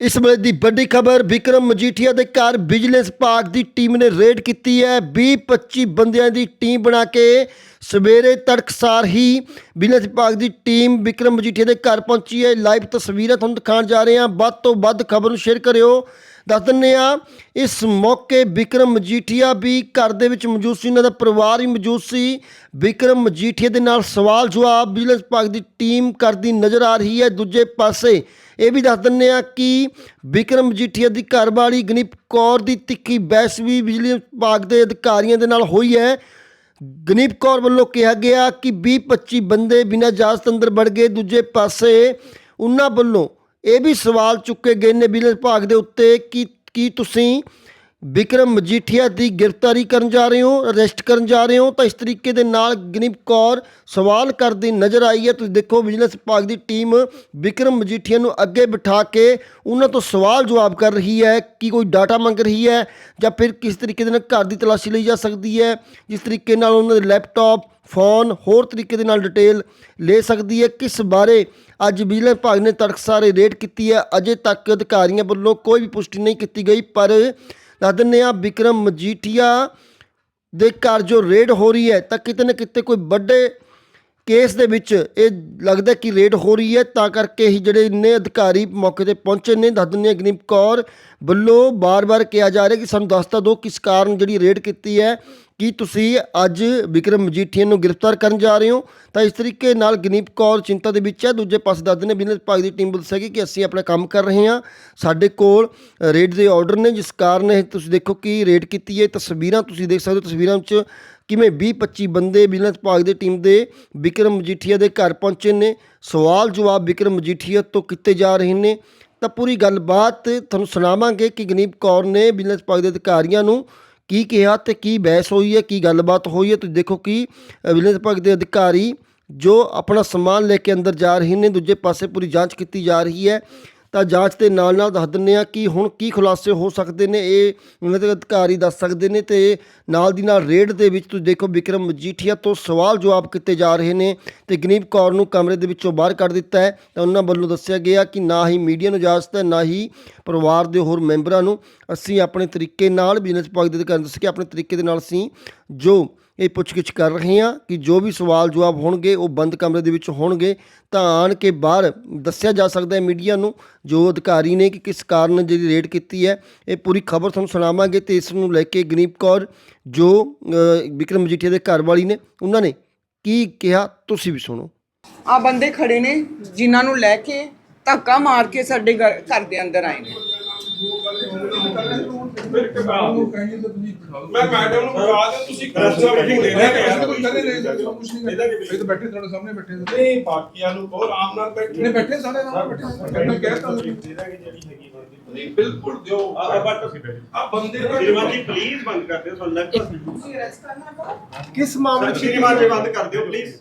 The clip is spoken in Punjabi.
ਇਸ ਵੇਲੇ ਦੀ ਵੱਡੀ ਖਬਰ, ਵਿਕਰਮ ਮਜੀਠੀਆ ਦੇ ਘਰ ਵਿਜੀਲੈਂਸ ਵਿਭਾਗ ਦੀ ਟੀਮ ਨੇ ਰੇਡ ਕੀਤੀ ਹੈ। 20-25 ਬੰਦਿਆਂ ਦੀ ਟੀਮ ਬਣਾ ਕੇ ਸਵੇਰੇ ਤੜਕਸਾਰ ਹੀ ਵਿਜੀਲੈਂਸ ਵਿਭਾਗ ਦੀ ਟੀਮ ਵਿਕਰਮ ਮਜੀਠੀਆ ਦੇ ਘਰ ਪਹੁੰਚੀ ਹੈ। ਲਾਈਵ ਤਸਵੀਰਾਂ ਤੁਹਾਨੂੰ ਦਿਖਾਉਣ ਜਾ ਰਹੇ ਹਾਂ। ਵੱਧ ਤੋਂ ਵੱਧ ਖਬਰ ਨੂੰ ਸ਼ੇਅਰ ਕਰਿਓ। ਦੱਸ ਦਿੰਦੇ ਆ ਇਸ ਮੌਕੇ ਵਿਕਰਮ ਮਜੀਠੀਆ ਵੀ ਘਰ ਦੇ ਵਿੱਚ ਮੌਜੂਦ ਸੀ, ਉਹਨਾਂ ਦਾ ਪਰਿਵਾਰ ਵੀ ਮੌਜੂਦ ਸੀ। ਵਿਕਰਮ ਮਜੀਠੀਆ ਦੇ ਨਾਲ ਸਵਾਲ ਜਵਾਬ ਵਿਜੀਲੈਂਸ ਵਿਭਾਗ ਦੀ ਟੀਮ ਕਰਦੀ ਨਜ਼ਰ ਆ ਰਹੀ ਹੈ। ਦੂਜੇ ਪਾਸੇ ਇਹ ਵੀ ਦੱਸ ਦਿੰਦੇ ਆ ਕਿ ਵਿਕਰਮ ਮਜੀਠੀਆ ਦੀ ਘਰਵਾਲੀ ਗਨੀਪ ਕੌਰ ਦੀ ਤਿੱਖੀ ਬਹਿਸ ਵੀ ਵਿਜੀਲੈਂਸ ਵਿਭਾਗ ਦੇ ਅਧਿਕਾਰੀਆਂ ਦੇ ਨਾਲ ਹੋਈ ਹੈ। ਗਨੀਪ ਕੌਰ ਵੱਲੋਂ ਕਿਹਾ ਗਿਆ ਕਿ 20-25 ਬੰਦੇ ਬਿਨਾਂ ਇਜਾਜ਼ਤ ਅੰਦਰ ਵੜ ਗਏ। ਦੂਜੇ ਪਾਸੇ ਉਹਨਾਂ ਵੱਲੋਂ ਇਹ ਵੀ ਸਵਾਲ ਚੁੱਕੇ ਗਏ ਨੇ ਬਿਜਲੀ ਵਿਭਾਗ ਦੇ ਉੱਤੇ ਕਿ ਕੀ ਤੁਸੀਂ ਵਿਕਰਮ ਮਜੀਠੀਆ ਦੀ ਗ੍ਰਿਫਤਾਰੀ ਕਰਨ ਜਾ ਰਹੇ ਹੋ, ਅਰੈਸਟ ਕਰਨ ਜਾ ਰਹੇ ਹੋ, ਤਾਂ ਇਸ ਤਰੀਕੇ ਦੇ ਨਾਲ ਗਨੀਪ ਕੌਰ ਸਵਾਲ ਕਰਦੀ ਨਜ਼ਰ ਆਈ ਹੈ। ਤੁਸੀਂ ਦੇਖੋ, ਵਿਜੀਲੈਂਸ ਵਿਭਾਗ ਦੀ ਟੀਮ ਵਿਕਰਮ ਮਜੀਠੀਆ ਨੂੰ ਅੱਗੇ ਬਿਠਾ ਕੇ ਉਹਨਾਂ ਤੋਂ ਸਵਾਲ ਜਵਾਬ ਕਰ ਰਹੀ ਹੈ, ਕਿ ਕੋਈ ਡਾਟਾ ਮੰਗ ਰਹੀ ਹੈ ਜਾਂ ਫਿਰ ਕਿਸ ਤਰੀਕੇ ਦੇ ਨਾਲ ਘਰ ਦੀ ਤਲਾਸ਼ੀ ਲਈ ਜਾ ਸਕਦੀ ਹੈ, ਜਿਸ ਤਰੀਕੇ ਨਾਲ ਉਹਨਾਂ ਦੇ ਲੈਪਟਾਪ, ਫੋਨ, ਹੋਰ ਤਰੀਕੇ ਦੇ ਨਾਲ ਡਿਟੇਲ ਲੈ ਸਕਦੀ ਹੈ, ਕਿਸ ਬਾਰੇ ਅੱਜ ਬਿਜਲੀ ਵਿਭਾਗ ਨੇ ਤੜਕਸਾਰੇ ਰੇਡ ਕੀਤੀ ਹੈ। ਅਜੇ ਤੱਕ ਅਧਿਕਾਰੀਆਂ ਵੱਲੋਂ ਕੋਈ ਵੀ ਪੁਸ਼ਟੀ ਨਹੀਂ ਕੀਤੀ ਗਈ, ਪਰ ਦੱਸ ਦਿੰਦੇ ਹਾਂ, ਵਿਕਰਮ ਮਜੀਠੀਆ ਦੇ ਘਰ ਜੋ ਰੇਡ ਹੋ ਰਹੀ ਹੈ, ਤਾਂ ਕਿਤੇ ਨਾ ਕਿਤੇ ਕੋਈ ਵੱਡੇ ਕੇਸ ਦੇ ਵਿੱਚ ਇਹ ਲੱਗਦਾ ਕਿ ਰੇਡ ਹੋ ਰਹੀ ਹੈ, ਤਾਂ ਕਰਕੇ ਹੀ ਜਿਹੜੇ ਇੰਨੇ ਅਧਿਕਾਰੀ ਮੌਕੇ ਤੇ ਪਹੁੰਚੇ ਨੇ, ਦੱਸ ਦਿੰਦੇ ਹਾਂ ਗਨੀਪ ਕੌਰ ਵੱਲੋਂ ਬਾਰ-ਬਾਰ ਕਿਹਾ ਜਾ ਰਿਹਾ ਕਿ ਸਾਨੂੰ ਦੱਸਤਾ ਦਿਓ ਕਿਸ ਕਾਰਨ ਜਿਹੜੀ ਰੇਡ ਕੀਤੀ ਹੈ, ਕੀ ਤੁਸੀਂ ਅੱਜ ਵਿਕਰਮ ਮਜੀਠੀਆ ਨੂੰ ਗ੍ਰਿਫਤਾਰ ਕਰਨ ਜਾ ਰਹੇ ਹੋ? ਤਾਂ ਇਸ ਤਰੀਕੇ ਨਾਲ ਗਨੀਪ ਕੌਰ ਚਿੰਤਾ ਦੇ ਵਿੱਚ ਹੈ। ਦੂਜੇ ਪਾਸੇ ਦੱਸਦੇ ਨੇ ਬਿਜਨਸ ਵਿਭਾਗ ਦੀ ਟੀਮ ਦੱਸੇਗੀ ਕਿ ਅਸੀਂ ਆਪਣਾ ਕੰਮ ਕਰ ਰਹੇ ਹਾਂ। ਸਾਡੇ ਕੋਲ ਰੇਡ ਦੇ ਆਰਡਰ ਨੇ, ਜਿਸ ਕਾਰਨ ਇਹ ਤੁਸੀਂ ਦੇਖੋ ਕਿ ਰੇਡ ਕੀਤੀ ਹੈ। ਤਸਵੀਰਾਂ ਤੁਸੀਂ ਦੇਖ ਸਕਦੇ ਹੋ, ਤਸਵੀਰਾਂ ਵਿੱਚ ਕਿਵੇਂ 20-25 ਬੰਦੇ ਵਿਜੀਲੈਂਸ ਵਿਭਾਗ ਦੇ ਟੀਮ ਦੇ ਵਿਕਰਮ ਮਜੀਠੀਆ ਦੇ ਘਰ ਪਹੁੰਚੇ ਨੇ। ਸਵਾਲ ਜਵਾਬ ਵਿਕਰਮ ਮਜੀਠੀਆ ਤੋਂ ਕੀਤੇ ਜਾ ਰਹੇ ਨੇ। ਤਾਂ ਪੂਰੀ ਗੱਲਬਾਤ ਤੁਹਾਨੂੰ ਸੁਣਾਵਾਂਗੇ ਕਿ ਗਨੀਪ ਕੌਰ ਨੇ ਵਿਜੀਲੈਂਸ ਵਿਭਾਗ ਦੇ ਅਧਿਕਾਰੀਆਂ ਨੂੰ ਕੀ ਕਿਹਾ ਤੇ ਕੀ ਬਹਿਸ ਹੋਈ ਹੈ, ਕੀ ਗੱਲਬਾਤ ਹੋਈ ਹੈ। ਤੁਸੀਂ ਦੇਖੋ ਕਿ ਵਿਜੀਲੈਂਸ ਵਿਭਾਗ ਦੇ ਅਧਿਕਾਰੀ ਜੋ ਆਪਣਾ ਸਮਾਨ ਲੈ ਕੇ ਅੰਦਰ ਜਾ ਰਹੇ ਨੇ, ਦੂਜੇ ਪਾਸੇ ਪੂਰੀ ਜਾਂਚ ਕੀਤੀ ਜਾ ਰਹੀ ਹੈ। ਤਾਂ ਜਾਂਚ ਦੇ ਨਾਲ ਨਾਲ ਦੱਸ ਦਿੰਦੇ ਆ ਕਿ ਹੁਣ ਕੀ ਖੁਲਾਸੇ ਹੋ ਸਕਦੇ ਨੇ, ਇਹ ਉਹਨਾਂ ਦੇ ਅਧਿਕਾਰੀ ਦੱਸ ਸਕਦੇ ਨੇ ਤੇ ਨਾਲ ਦੀ ਨਾਲ ਰੇਡ ਦੇ ਵਿੱਚ ਤੁਸੀਂ ਦੇਖੋ ਵਿਕਰਮ ਮਜੀਠੀਆ ਤੋਂ ਸਵਾਲ ਜਵਾਬ ਕੀਤੇ ਜਾ ਰਹੇ ਨੇ ਤੇ ਗਨੀਪ ਕੌਰ ਨੂੰ ਕਮਰੇ ਦੇ ਵਿੱਚੋਂ ਬਾਹਰ ਕੱਢ ਦਿੱਤਾ ਹੈ। ਤਾਂ ਉਹਨਾਂ ਵੱਲੋਂ ਦੱਸਿਆ ਗਿਆ ਕਿ ਨਾ ਹੀ ਮੀਡੀਆ ਨੂੰ ਇਜਾਜ਼ਤ ਹੈ, ਨਾ ਹੀ ਪਰਿਵਾਰ ਦੇ ਹੋਰ ਮੈਂਬਰਾਂ ਨੂੰ। ਅਸੀਂ ਆਪਣੇ ਤਰੀਕੇ ਨਾਲ ਬਿਜ਼ਨਸ ਵਿਭਾਗ ਦੇ ਅਧਿਕਾਰੀ ਦੱਸ ਕੇ ਆਪਣੇ ਤਰੀਕੇ ਦੇ ਨਾਲ ਅਸੀਂ ਜੋ ਇਹ ਪੁੱਛਗਿੱਛ ਕਰ ਰਹੇ ਹਾਂ ਕਿ ਜੋ ਵੀ ਸਵਾਲ ਜਵਾਬ ਹੋਣਗੇ ਉਹ ਬੰਦ ਕਮਰੇ ਦੇ ਵਿੱਚ ਹੋਣਗੇ। ਤਾਂ ਆਣ ਕੇ ਬਾਹਰ ਦੱਸਿਆ ਜਾ ਸਕਦਾ ਹੈ ਮੀਡੀਆ ਨੂੰ ਜੋ ਅਧਿਕਾਰੀ ਨੇ ਕਿ ਕਿਸ ਕਾਰਨ ਜਿਹੜੀ ਰੇਡ ਕੀਤੀ ਹੈ ਇਹ ਪੂਰੀ ਖਬਰ ਤੁਹਾਨੂੰ ਸੁਣਾਵਾਂਗੇ ਤੇ ਇਸ ਨੂੰ ਲੈ ਕੇ ਗਨੀਪ ਕੌਰ ਜੋ ਅ, ਵਿਕਰਮ ਮਜੀਠੀਆ ਦੇ ਘਰ ਵਾਲੀ ਨੇ ਉਹਨਾਂ ਨੇ ਕੀ ਕਿਹਾ ਤੁਸੀਂ ਵੀ ਸੁਣੋ। ਆ ਬੰਦੇ ਖੜੇ ਨੇ ਜਿਨ੍ਹਾਂ ਨੂੰ ਲੈ ਕੇ ਧੱਕਾ ਮਾਰ ਕੇ ਸਾਡੇ ਘਰ ਘਰ ਦੇ ਅੰਦਰ ਆਏ ਨੇ। ਮੈਂ ਮੈਡਮ ਨੂੰ ਬੁਲਾ ਦਿਓ ਤੁਸੀਂ ਕੋਸਾ ਵੀ ਦੇ ਇਹ ਤਾਂ ਬੈਠੇ ਤੁਹਾਡੇ ਸਾਹਮਣੇ ਬੈਠੇ ਨੇ ਨਹੀਂ ਬਾਕੀਆਂ ਨੂੰ ਬਹੁਤ ਆਰਾਮ ਨਾਲ ਬੈਠੇ ਨਹੀਂ ਬੈਠੇ ਸਾਰੇ ਨਾਲ ਬੈਠੇ ਮੈਂ ਕਹਿਤਾ ਨਹੀਂ ਬਿਲਕੁਲ ਦਿਓ ਆ ਬਟ ਆ ਬੰਦੇ ਦਾ ਸ਼੍ਰੀਮਾਨ ਜੀ ਪਲੀਜ਼ ਬੰਦ ਕਰ ਦਿਓ ਸਾਨੂੰ ਲੱਗਦਾ ਤੁਸੀਂ ਅਰੈਸਟ ਕਰਨਾ ਕਿਸ ਮਾਮਲੇ ਸ਼੍ਰੀਮਾਨ ਜੀ ਬੰਦ ਕਰ ਦਿਓ ਪਲੀਜ਼